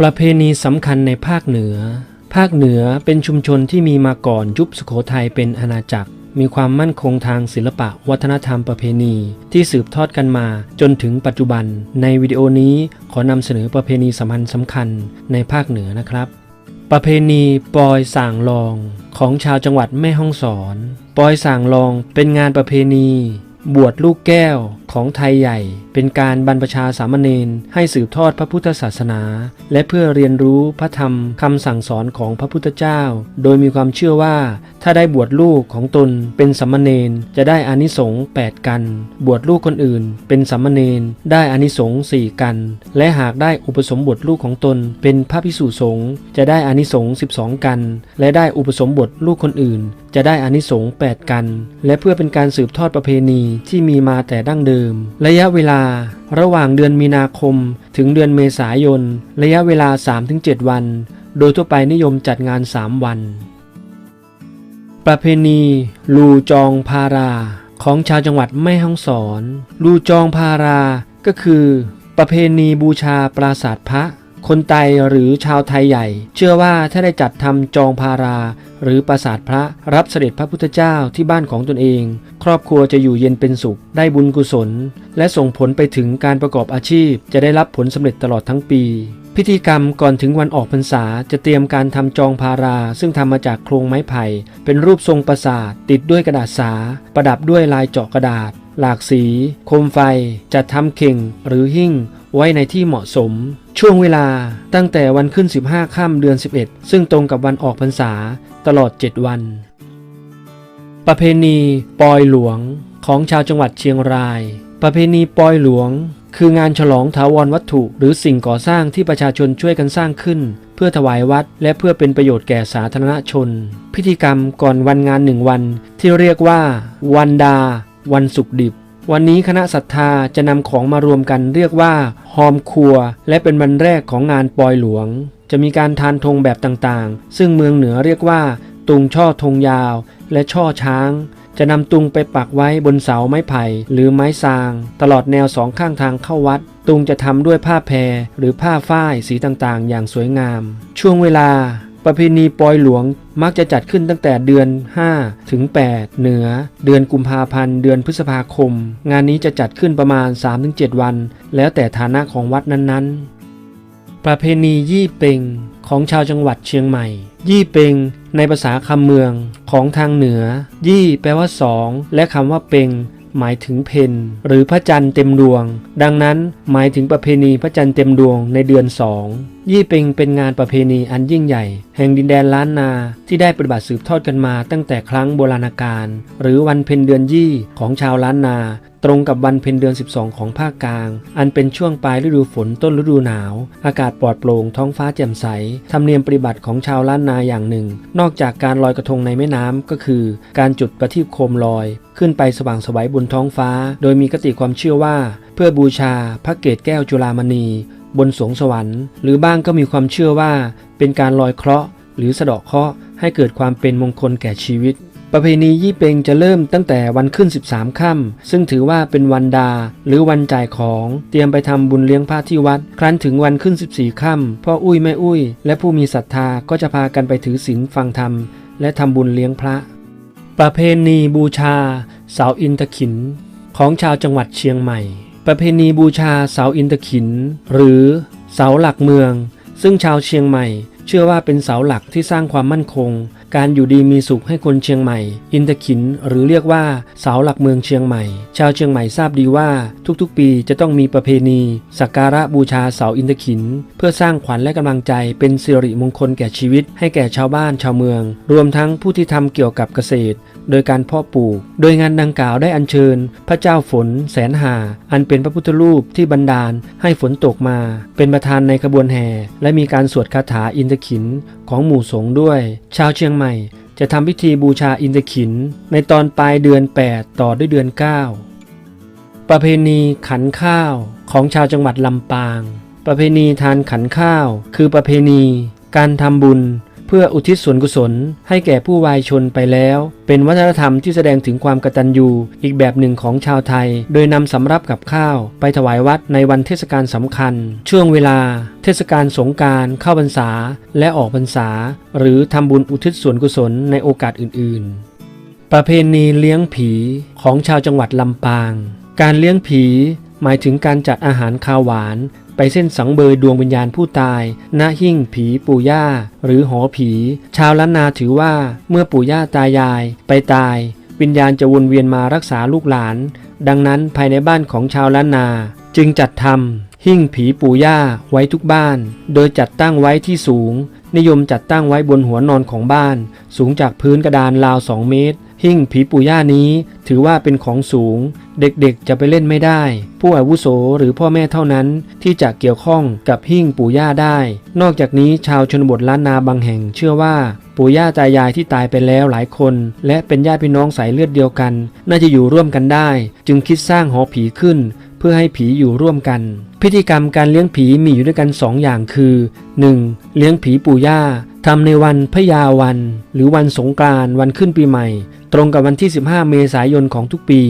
ประเพณีสำคัญในภาคเหนือ ภาคเหนือเป็นชุมชนที่มีมาก่อนยุคสุโขทัยเป็นอาณาจักร มีความมั่นคงทางศิลปะวัฒนธรรมประเพณี ที่สืบทอดกันมาจนถึงปัจจุบัน ในวิดีโอนี้ขอนำเสนอประเพณีสำคัญสำคัญในภาคเหนือนะครับ ประเพณีปอยส่างลองของชาวจังหวัดแม่ฮ่องสอน ปอยส่างลองเป็นงานประเพณี บวชลูกแก้วของไทยใหญ่ เป็นการบรรพชาสามเณรให้สืบทอดพระพุทธศาสนา และเพื่อเรียนรู้พระธรรมคำสั่งสอนของพระพุทธเจ้า โดยมีความเชื่อว่า ถ้าได้บวชลูกของตนเป็นสามเณรจะได้อานิสงส์8กัน บวชลูกคนอื่น เป็นสามเณรได้อานิสงส์4กัน และหากได้อุปสมบทลูกของตน เป็นพระภิกษุสงฆ์จะได้อานิสงส์12 กัน และได้อุปสมบทลูกคนอื่น จะได้อานิสงส์8กัน และเพื่อเป็นการสืบทอดประเพณีที่มีมาแต่ดั้งเดิม ระยะเวลาระหว่างเดือนมีนาคม ถึงเดือนเมษายน ระยะเวลา 3-7 วัน โดยทั่วไปนิยมจัดงาน 3 วัน ประเพณี ลูจองพารา ของชาวจังหวัดแม่ฮ่องสอน ลูจองพาราก็คือ ประเพณีบูชาปราสาทพระ คนไตหรือชาวไทยใหญ่ เชื่อว่าถ้าได้จัดทำจองพารา หรือปราสาทพระรับเสด็จพระพุทธเจ้าที่บ้านของตนเอง ครอบครัวจะอยู่เย็นเป็นสุข ได้บุญกุศล และส่งผลไปถึงการประกอบอาชีพ จะได้รับผลสำเร็จตลอดทั้งปี พิธีกรรมก่อนถึงวันออกพรรษาจะเตรียมการทำจองพารา ซึ่งทำมาจากโครงไม้ไผ่ เป็นรูปทรงปราสาทติดด้วยกระดาษสา ประดับด้วยลายเจาะกระดาษ หลากสี โคมไฟจัดทำเข่งหรือหิ้ง ไว้ในที่เหมาะสม ช่วงเวลาตั้งแต่วันขึ้น 15 ค่ำเดือน 11 ซึ่งตรงกับวันออกพรรษาตลอด 7 วัน ประเพณีปอยหลวงของชาวจังหวัดเชียงราย ประเพณีปอยหลวง คืองานฉลองถาวรวัตถุ หรือสิ่งก่อสร้างที่ประชาชนช่วยกันสร้างขึ้น เพื่อถวายวัด และเพื่อเป็นประโยชน์แก่สาธารณชน พิธีกรรมก่อนวันงานหนึ่งวัน ที่เรียกว่า วันดา วันสุกดิบ วันนี้คณะศรัทธาจะนำของมารวมกันเรียกว่าหอมครัว และเป็นวันแรกของงานปอยหลวง จะมีการทานธงแบบต่างๆ ซึ่งเมืองเหนือเรียกว่า ตุงช่อธงยาว และช่อช้าง จะนำตุงไปปักไว้บนเสาไม้ไผ่ หรือไม้ซาง ตลอดแนวสองข้างทางเข้าวัด ตุงจะทำด้วยผ้าแพรหรือผ้าฝ้ายสีต่างๆ อย่างสวยงาม ช่วงเวลา ประเพณีปอยหลวงมักจะจัดขึ้นตั้งแต่เดือน 5 ถึง 8 เหนือ เดือนกุมภาพันธ์ เดือนพฤษภาคม งานนี้จะจัดขึ้นประมาณ 3-7 วัน แล้วแต่ฐานะของวัดนั้นๆ ประเพณียี่เปงของชาวจังหวัดเชียงใหม่ ยี่เปงในภาษาคำเมืองของทางเหนือ ยี่แปลว่าสองและคำว่าเปงหมายถึงเพนหรือพระจันทร์เต็มดวง ดังนั้นหมายถึงประเพณีพระจันทร์เต็มดวงในเดือนสอง ยี่เปงเป็นงานประเพณีอันยิ่งใหญ่ แห่งดินแดนล้านนาที่ได้ปฏิบัติสืบทอดกันมาตั้งแต่ครั้งโบราณกาลหรือวันเพ็ญเดือนยี่ของชาวล้านนา ตรงกับวันเพ็ญเดือน 12 ของภาคกลาง อันเป็นช่วงปลายฤดูฝนต้นฤดูหนาว อากาศปลอดโปร่งท้องฟ้าแจ่มใสธรรมเนียมปฏิบัติของชาวล้านนาอย่างหนึ่ง นอกจากการลอยกระทงในแม่น้ำก็คือ การจุดประทีปโคมลอย ขึ้นไปสว่างสวัยบนท้องฟ้า โดยมีคติความเชื่อว่า เพื่อบูชาพระเกศแก้วจุฬามณี บนสวงสวรรค์ หรือบ้างก็มีความเชื่อว่าเป็นการลอยเคราะห์ หรือสะเดาะเคราะห์ให้เกิดความเป็นมงคลแก่ชีวิต ประเพณียี่เปงจะเริ่มตั้งแต่วันขึ้น 13ค่ำซึ่งถือว่าเป็นวันดา หรือวันจ่ายของเตรียมไปทำบุญเลี้ยงพระที่วัด ครั้นถึงวันขึ้น 14ค่ำพ่ออุ้ยแม่อุ้ย และผู้มีศรัทธาก็จะพากันไปถือศีลฟังธรรม และทำบุญเลี้ยงพระ ประเพณีบูชา เสาอินทขินของชาวจังหวัดเชียงใหม่ ประเพณีบูชาเสาอินทขิน หรือเสาหลักเมือง ซึ่งชาวเชียงใหม่ เชื่อว่าเป็นเสาหลักที่สร้างความมั่นคง การอยู่ดีมีสุขให้คนเชียงใหม่ อินทขิน หรือเรียกว่าเสาหลักเมืองเชียงใหม่ ชาวเชียงใหม่ทราบดีว่า ทุกๆ ปีจะต้องมีประเพณี สักการะบูชาเสาอินทขิน เพื่อสร้างขวัญและกำลังใจเป็นสิริมงคลแก่ชีวิต ให้แก่ชาวบ้านชาวเมือง รวมทั้งผู้ที่ทำเกี่ยวกับเกษตร โดยการเพาะปลูก โดยงานดังกล่าวได้อัญเชิญ พระเจ้าฝน แสนหา อันเป็นพระพุทธรูปที่บันดาลให้ฝนตกมา เป็นประธานในขบวนแห่ และมีการสวดคาถาอินทขินของหมู่สงฆ์ด้วย ชาวเชียงใหม่ จะทำพิธีบูชาอินทขิน ในตอนปลายเดือน 8 ต่อด้วยเดือน 9 ประเพณีขันข้าวของชาวจังหวัดลำปาง ประเพณีทานขันข้าว คือประเพณี การทำบุญ พื่ออุทิศส่วนกุศล ให้แก่ผู้วายชนไปแล้ว เป็นวัฒนธรรมที่แสดงถึงความกตัญญูอีกแบบหนึ่งของชาวไทย โดยนำสำรับกับข้าว ไปถวายวัดในวันเทศกาลสำคัญ ช่วงเวลา เทศกาลสงการเข้าพรรษา และออกพรรษา หรือทำบุญอุทิศส่วนกุศลในโอกาสอื่น ๆ ประเพณีเลี้ยงผีของชาวจังหวัดลำปาง การเลี้ยงผีหมายถึงการจัดอาหารคาวหวาน ไปเส้นสังเบยดวงวิญญาณผู้ตายณหิ้งผีปู่ย่า หรือหอผี ชาวล้านนาถือว่าเมื่อปู่ย่าตายายไปตาย วิญญาณจะวนเวียนมารักษาลูกหลาน ดังนั้นภายในบ้านของชาวล้านนา จึงจัดทำหิ้งผีปู่ย่าไว้ทุกบ้าน โดยจัดตั้งไว้ที่สูง นิยมจัดตั้งไว้บนหัวนอนของบ้าน สูงจากพื้นกระดานราว 2 เมตร หิ้งผีปู่ย่านี้ถือว่าเป็นของสูง เด็กๆจะไปเล่นไม่ได้ ผู้อาวุโสหรือพ่อแม่เท่านั้นที่จะเกี่ยวข้องกับหิ้งปู่ย่าได้ นอกจากนี้ชาวชนบทล้านนาบางแห่งเชื่อว่า ปู่ย่าตายายที่ตายไปแล้วหลายคน และเป็นญาติพี่น้องสายเลือดเดียวกัน น่าจะอยู่ร่วมกันได้ จึงคิดสร้างหอผีขึ้น เพื่อให้ผีอยู่ร่วมกัน พิธีกรรมการเลี้ยงผีมีอยู่ด้วยกัน 2 อย่างคือ 1. เลี้ยงผีปู่ย่าทำในวันพญาวัน หรือวันสงกรานต์วันขึ้นปีใหม่ ตรงกับวันที่ 15 เมษายนของทุกปี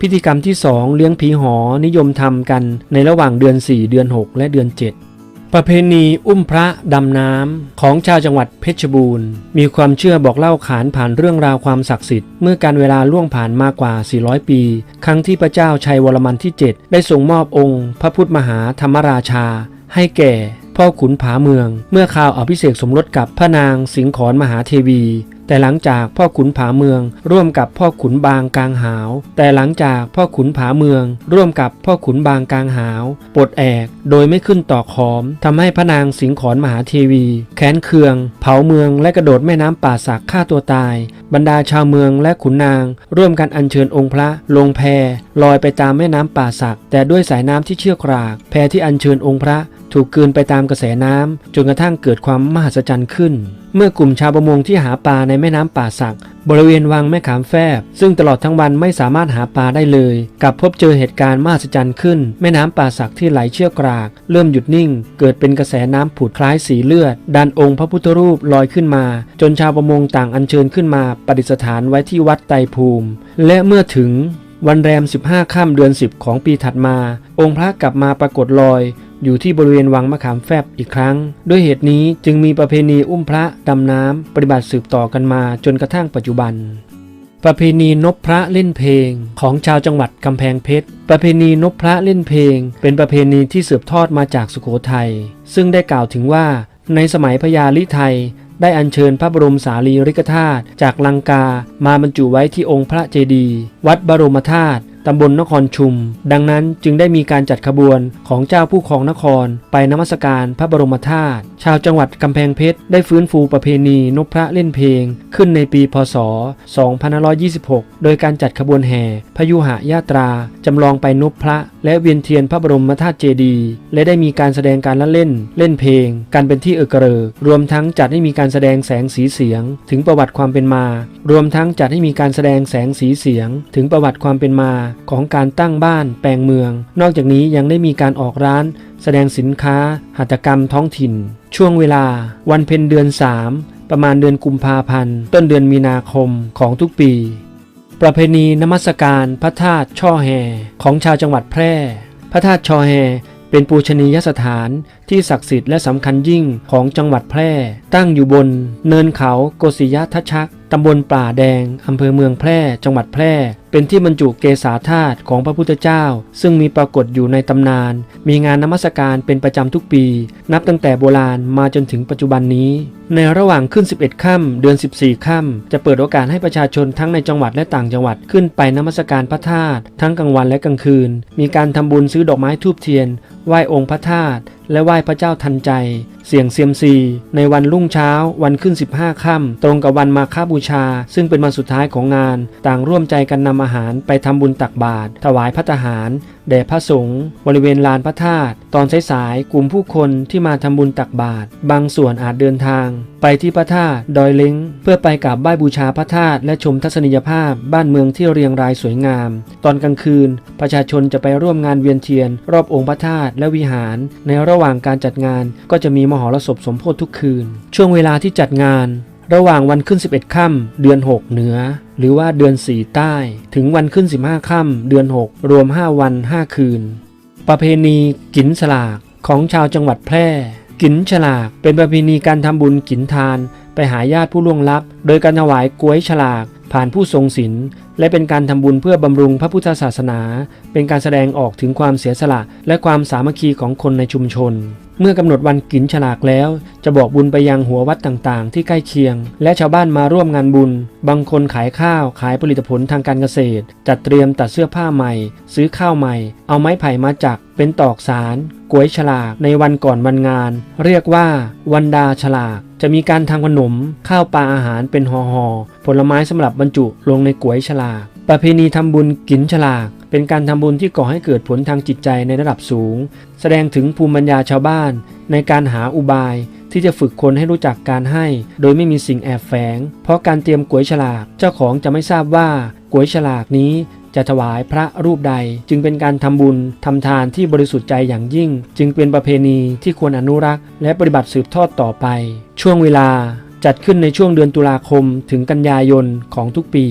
พิธีกรรมที่ 2 เลี้ยงผีหอนิยมทำกันในระหว่างเดือน 4 เดือน 6 และเดือน 7 ประเพณีอุ้มพระดำน้ำของชาวจังหวัดเพชรบูรณ์ มีความเชื่อบอกเล่าขานผ่านเรื่องราวความศักดิ์สิทธิ์ เมื่อการเวลาล่วงผ่านมากว่า 400 ปี ครั้งที่พระเจ้าชัยวรมันที่ 7 ได้ส่งมอบองค์ พระพุทธมหาธรรมราชา ให้แก่พ่อขุนผาเมือง เมื่อข่าวอภิเษกสมรสกับพระนางสิงขอนมหาเทวี แต่หลังจากพ่อขุนผาเมือง ร่วมกับพ่อขุนบางกลางหาว แต่หลังจากพ่อขุนผาเมือง ร่วมกับพ่อขุนบางกลางหาวปลดแอกโดยไม่ขึ้นต่อขอมทำให้พระนางสิงขอนมหาเทวี แค้นเคือง เผาเมืองและกระโดดแม่น้ำป่าสักฆ่าตัวตาย บรรดาชาวเมืองและขุนนาง ร่วมกันอัญเชิญองค์พระ ลงแพลอยไปตามแม่น้ำป่าสักแต่ด้วยสายน้ำที่เชี่ยวกราก แพที่อัญเชิญองค์พระ ถูกกลืนไปตามกระแสน้ำจนกระทั่งเกิดความมหัศจรรย์ขึ้น เมื่อกลุ่มชาวประมงที่หาปลาในแม่น้ำป่าสัก บริเวณวังแม่ขามแฟบ ซึ่งตลอดทั้งวันไม่สามารถหาปลาได้เลยกลับพบเจอเหตุการณ์มหัศจรรย์ขึ้น แม่น้ำป่าสักที่ไหลเชี่ยวกราก เริ่มหยุดนิ่ง เกิดเป็นกระแสน้ำผุดคล้ายสีเลือด ดันองค์พระพุทธรูปลอยขึ้นมา จนชาวประมงต่างอัญเชิญขึ้นมาประดิษฐานไว้ที่วัดไตภูมิ และเมื่อถึงวันแรม 15 ค่ำเดือน 10 ของปีถัดมา องค์พระกลับมาปรากฏลอย อยู่ที่บริเวณวังมะขามแฟบอีกครั้ง ด้วยเหตุนี้จึงมีประเพณีอุ้มพระดำน้ำปฏิบัติสืบต่อกันมาจนกระทั่งปัจจุบัน ประเพณีนบพระเล่นเพลง ของชาวจังหวัดกำแพงเพชร ประเพณีนบพระเล่นเพลง เป็นประเพณีที่สืบทอดมาจากสุโขทัย ซึ่งได้กล่าวถึงว่าในสมัยพญาลิไทยได้อัญเชิญพระบรมสารีริกธาตุจากลังกามาบรรจุไว้ที่องค์พระเจดีย์วัดบรมธาตุ ตำบลนครชุม ดังนั้นจึงได้มีการจัดขบวนของเจ้าผู้ครองนคร ไปนมัสการพระบรมธาตุชาวจังหวัดกำแพงเพชรได้ฟื้นฟูประเพณีนพพระเล่นเพลง ขึ้นในปีพศ 2526 โดยการจัดขบวนแห่พยุหญาตราจำลองไปนพพระ และเวียนเทียนพระบรมธาตุเจดีย์และได้มีการแสดงการละเล่น เล่นเพลง การเป็นที่เอกเริกรวมทั้งจัดให้มีการแสดงแสงสีเสียง ถึงประวัติความเป็นมา รวมทั้งจัดให้มีการแสดงแสงสีเสียง ถึงประวัติความเป็นมาของการตั้งบ้านแปลงเมือง นอกจากนี้ยังได้มีการออกร้าน แสดงสินค้า หัตถกรรมท้องถิ่น ช่วงเวลา วันเพ็ญเดือน 3 ประมาณเดือนกุมภาพันธ์ ต้นเดือนมีนาคมของทุกปี ประเพณีนมัสการพระธาตุช่อแห่ของชาวจังหวัดแพร่ พระธาตุช่อแห่เป็นปูชนียสถานที่ศักดิ์สิทธิ์และสำคัญยิ่งของจังหวัดแพร่ ตั้งอยู่บนเนินเขาโกศิยะทัชชักตำบลป่าแดงอำเภอเมืองแพร่ จังหวัดแพร่ เป็นที่บรรจุเกษาธาตุของพระพุทธเจ้า ซึ่งมีปรากฏอยู่ในตำนาน มีงานนมัสการเป็นประจำทุกปี นับตั้งแต่โบราณมาจนถึงปัจจุบันนี้ ในระหว่างขึ้น 11 ค่ำเดือน 14 ค่ำจะเปิดโอกาสให้ประชาชนทั้งในจังหวัดและต่างจังหวัดขึ้นไปนมัสการพระธาตุทั้งกลางวันและกลางคืน มีการทำบุญซื้อดอกไม้ทูบเทียนไหว้องค์พระธาตุและไหว้พระเจ้าทันใจ เสียงเซียมซี ในวันรุ่งเช้า วันขึ้น 15 ค่ำตรงกับวันมาฆบูชา ซึ่งเป็นวันสุดท้ายของงาน ต่างร่วมใจกันนำอาหารไปทำบุญตักบาตรถวายพัตตาหาร แด่พระสงฆ์บริเวณลานพระธาตุตอนสายๆกลุ่มผู้คนที่มาทำบุญตักบาตรบางส่วนอาจเดินทาง ไปที่พระธาตุดอยเล้งเพื่อไปกราบไหว้บูชาพระธาตุและชมทัศนียภาพบ้านเมืองที่เรียงรายสวยงาม ตอนกลางคืน ประชาชนจะไปร่วมงานเวียนเทียน รอบองค์พระธาตุและวิหาร ในระหว่างการจัดงานก็จะมีมหรสพสมโพธิทุกคืน ช่วงเวลาที่จัดงาน ระหว่างวันขึ้น 11 ค่ำเดือน 6 เหนือ หรือว่าเดือน 4 ใต้ ถึงวันขึ้น 15 ค่ำเดือน 6 รวม 5 วัน 5 คืน ประเพณีกินฉลากของชาวจังหวัดแพร่ กินฉลากเป็นประเพณีการทำบุญกินทาน ไปหาญาติผู้ล่วงลับ โดยการถวายกล้วยฉลากผ่านผู้ทรงศีลและเป็นการทำบุญเพื่อบำรุงพระพุทธศาสนา เป็นการแสดงออกถึงความเสียสละและความสามัคคีของคนในชุมชน เมื่อกำหนดวันกินฉลากแล้ว จะบอกบุญไปยังหัววัดต่างๆ ที่ใกล้เคียง และชาวบ้านมาร่วมงานบุญ บางคนขายข้าวขายผลิตผลทางการเกษตร จัดเตรียมตัดเสื้อผ้าใหม่ ซื้อข้าวใหม่ เอาไม้ไผ่มาจัก เป็นตอกสารกวยฉลากในวันก่อนวันงาน เรียกว่า วันดาฉลาก จะมีการทำขนม ข้าวปลาอาหารเป็นห่อห่อๆผลไม้สำหรับบรรจุลงในกวยฉลาก ประเพณีทำบุญกินฉลาก เป็นการทำบุญที่ก่อให้เกิดผลทางจิตใจในระดับสูง แสดงถึงภูมิปัญญาชาวบ้าน ในการหาอุบาย ที่จะฝึกคนให้รู้จักการให้ โดยไม่มีสิ่งแอบแฝง เพราะการเตรียมก๋วยฉลากเจ้าของจะไม่ทราบว่าก๋วยฉลากนี้จะถวายพระรูปใด จึงเป็นการทำบุญทำทานที่บริสุทธิ์ใจอย่างยิ่ง จึงเป็นประเพณีที่ควรอนุรักษ์ และปฏิบัติสืบทอดต่อไป ช่วงเวลาจัดขึ้นในช่วงเดือนตุลาคมถึงกันยายนของทุกปี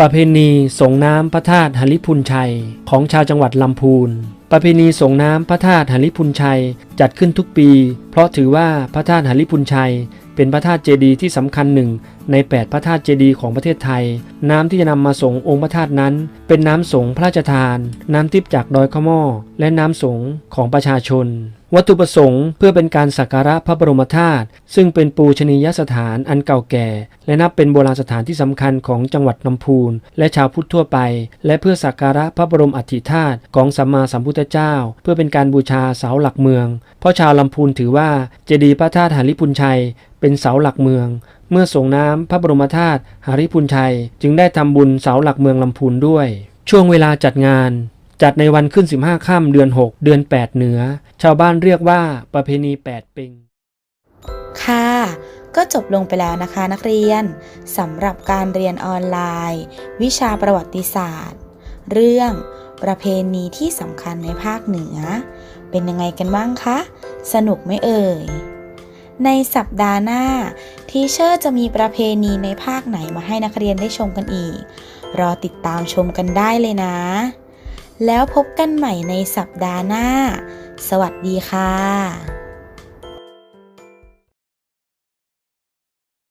ประเพณีส่งน้ำพระธาตุหริพุนชัย ของชาวจังหวัดลำพูน ประเพณีส่งน้ำพระธาตุหริพุนชัยจัดขึ้นทุกปี เพราะถือว่าพระธาตุหริพุนชัย เป็นพระธาตุเจดีย์ที่สำคัญหนึ่งใน 8 พระธาตุเจดีย์ของประเทศไทย น้ำที่จะนำมาส่งองค์พระธาตุนั้น เป็นน้ำสงพระราชทาน น้ำทิพย์จากดอยขม่อและน้ำสงของประชาชน วัตถุประสงค์เพื่อเป็นการสักการะพระบรมธาตุซึ่งเป็นปูชนียสถานอันเก่าแก่ และนับเป็นโบราณสถานที่สำคัญของจังหวัดลำพูน และชาวพุทธทั่วไป และเพื่อสักการะพระบรมอัฐิธาตุของสัมมาสัมพุทธเจ้า เพื่อเป็นการบูชาเสาหลักเมือง เพราะชาวลำพูนถือว่าเจดีย์พระธาตุหาริพุนชัย เป็นเสาหลักเมือง เมื่อส่งน้ำพระบรมธาตุหาริพุนชัย จึงได้ทำบุญเสาหลักเมืองลำพูนด้วย ช่วงเวลาจัดงาน จัดในวันขึ้น 15 ค่ำเดือน 6 เดือน 8 เหนือ ชาวบ้านเรียกว่าประเพณี 8ป็งค่ะ ก็จบลงไปแล้วนะคะนักเรียนสำหรับการเรียนออนไลน์ วิชาประวัติศาสตร์ เรื่องประเพณีที่สำคัญในภาคเหนือ เป็นยังไงกันบ้างคะ สนุกไหมเอ่ย ในสัปดาห์หน้า ทีเชอร์จะมีประเพณีในภาคไหนมาให้นักเรียนได้ชมกันอีก รอติดตามชมกันได้เลยนะ แล้วพบกันใหม่ในสัปดาห์หน้า สวัสดีค่ะ